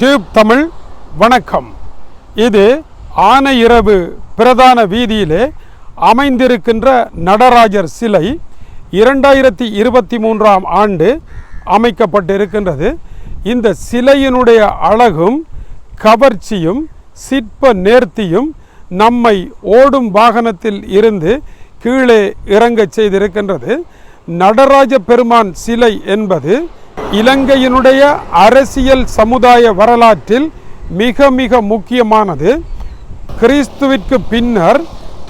Tube Tamil வணக்கம். இது ஆனையிரவு பிரதான வீதியிலே அமைந்திருக்கின்ற நடராஜர் சிலை இரண்டாயிரத்தி இருபத்தி மூன்றாம் ஆண்டு அமைக்கப்பட்டிருக்கின்றது. இந்த சிலையினுடைய அழகும் கவர்ச்சியும் சிற்ப நேர்த்தியும் நம்மை ஓடும் வாகனத்தில் இருந்து கீழே இறங்கச் செய்திருக்கின்றது. நடராஜ பெருமான் சிலை என்பது இலங்கையினுடைய அரசியல் சமுதாய வரலாற்றில் மிக மிக முக்கியமானது. கிறிஸ்துவிற்கு பின்னர்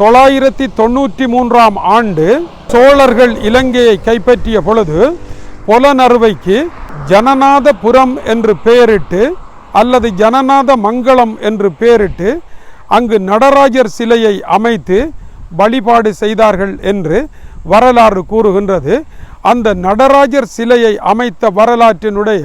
தொள்ளாயிரத்தி தொண்ணூற்றி மூன்றாம் ஆண்டு சோழர்கள் இலங்கையை கைப்பற்றிய பொழுது புலனறுவைக்கு ஜனநாதபுரம் என்று பெயரிட்டு அல்லது ஜனநாத மங்களம் என்று பெயரிட்டு அங்கு நடராஜர் சிலையை அமைத்து வழிபாடு செய்தார்கள் என்று வரலாறு கூறுகின்றது. அந்த நடராஜர் சிலையை அமைத்த வரலாற்றினுடைய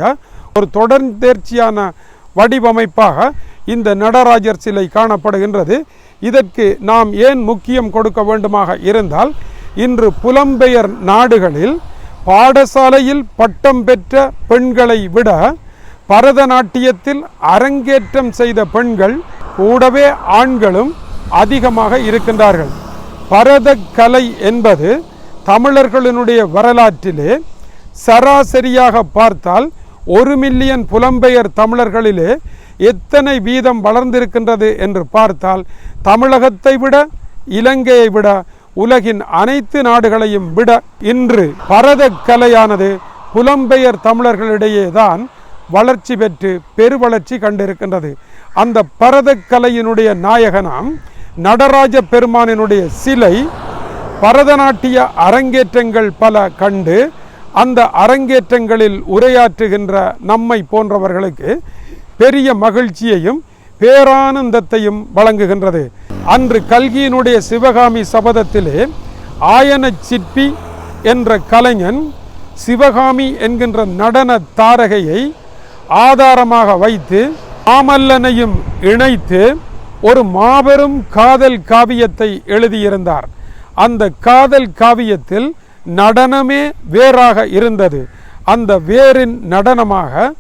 ஒரு தொடர்ந்தேர்ச்சியான வடிவமைப்பாக இந்த நடராஜர் சிலை காணப்படுகின்றது. இதற்கு நாம் ஏன் முக்கியம் கொடுக்க வேண்டுமாக இருந்தால் இன்று புலம்பெயர் நாடுகளில் பாடசாலையில் பட்டம் பெற்ற பெண்களை விட பரதநாட்டியத்தில் அரங்கேற்றம் செய்த பெண்கள் கூடவே ஆண்களும் அதிகமாக இருக்கின்றார்கள். பரதக்கலை என்பது தமிழர்களினுடைய வரலாற்றிலே சராசரியாக பார்த்தால் ஒரு மில்லியன் புலம்பெயர் தமிழர்களிலே எத்தனை வீதம் வளர்ந்திருக்கின்றது என்று பார்த்தால் தமிழகத்தை விட இலங்கையை விட உலகின் அனைத்து நாடுகளையும் விட இன்று பரத கலையானது புலம்பெயர் தமிழர்களிடையே தான் வளர்ச்சி பெற்று பெருவளர்ச்சி கண்டிருக்கின்றது. அந்த பரதக்கலையினுடைய நாயகனாம் நடராஜ பெருமானினுடைய சிலை பரதநாட்டிய அரங்கேற்றங்கள் பல கண்டு அந்த அரங்கேற்றங்களில் உரையாற்றுகின்ற நம்மை போன்றவர்களுக்கு பெரிய மகிழ்ச்சியையும் பேரானந்தத்தையும் வழங்குகின்றது. அன்று கல்கியினுடைய சிவகாமி சபதத்திலே ஆயன சிற்பி என்ற கலைஞன் சிவகாமி என்கின்ற நடன தாரகையை ஆதாரமாக வைத்து மாமல்லனையும் இணைத்து ஒரு மாபெரும் காதல் காவியத்தை எழுதியிருந்தார். அந்த காதல் காவியத்தில் நடனமே வேறாக இருந்தது. அந்த வேரின் நடனமாக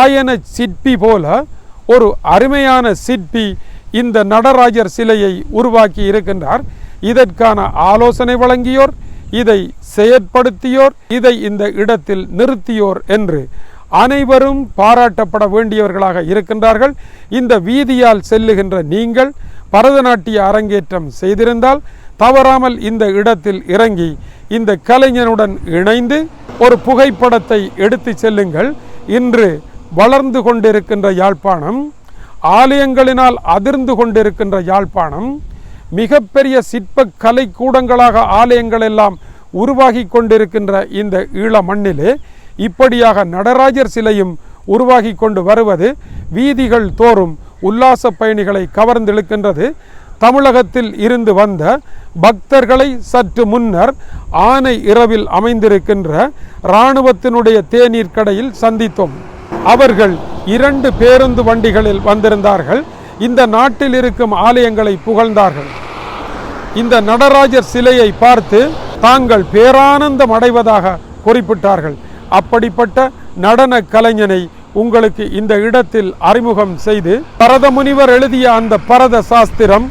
ஆயன சிற்பி போல ஒரு அருமையான சிற்பி இந்த நடராஜர் சிலையை உருவாக்கி இருக்கின்றார். இதற்கான ஆலோசனை வழங்கியோர் இதை செயற்படுத்தியோர் இதை இந்த இடத்தில் நிறுத்தியோர் என்று அனைவரும் பாராட்டப்பட வேண்டியவர்களாக இருக்கின்றார்கள். இந்த வீதியால் செல்லுகின்ற நீங்கள் பரதநாட்டிய அரங்கேற்றம் செய்திருந்தால் தவறாமல் இந்த இடத்தில் இறங்கி இந்த கலைஞனுடன் இணைந்து ஒரு புகைப்படத்தை எடுத்து செல்லுங்கள். இன்று வளர்ந்து கொண்டிருக்கின்ற யாழ்ப்பாணம் ஆலயங்களினால் அதிர்ந்து கொண்டிருக்கின்ற யாழ்ப்பாணம் மிகப்பெரிய சிற்ப கலைக்கூடங்களாக ஆலயங்கள் எல்லாம் உருவாகி கொண்டிருக்கின்ற இந்த ஈழ மண்ணிலே இப்படியாக நடராஜர் சிலையும் உருவாகி கொண்டு வருவது வீதிகள் தோறும் உல்லாச பயணிகளை கவர்ந்திழுக்கின்றது. தமிழகத்தில் இருந்து வந்த பக்தர்களை சற்று முன்னர் ஆனை இரவில் அமைந்திருக்கின்ற இராணுவத்தினுடைய தேநீர் கடையில் சந்தித்தோம். அவர்கள் இரண்டு பேருந்து வண்டிகளில் வந்திருந்தார்கள். இந்த நாட்டில் இருக்கும் ஆலயங்களை புகழ்ந்தார்கள். இந்த நடராஜர் சிலையை பார்த்து தாங்கள் பேரானந்தம் அடைவதாக குறிப்பிட்டார்கள். அப்படிப்பட்ட நடன கலைஞனை உங்களுக்கு இந்த இடத்தில் அறிமுகம் செய்து பரத முனிவர் எழுதிய அந்த பரத சாஸ்திரம்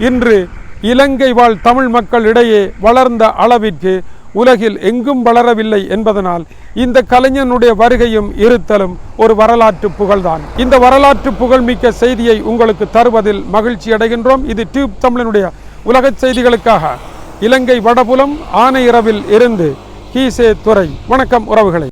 இன்று இலங்கை வாழ் தமிழ் மக்கள் இடையே வளர்ந்த அளவிற்கு உலகில் எங்கும் வளரவில்லை என்பதனால் இந்த கலைஞனுடைய வருகையும் இருத்தலும் ஒரு வரலாற்று புகழ்தான். இந்த வரலாற்று புகழ்மிக்க செய்தியை உங்களுக்கு தருவதில் மகிழ்ச்சி அடைகின்றோம். இது டியூப் தமிழனுடைய உலகச் செய்திகளுக்காக. இலங்கை வடபுலம் ஆனையிரவில் இருந்து கீசே துறை வணக்கம் உறவுகளை.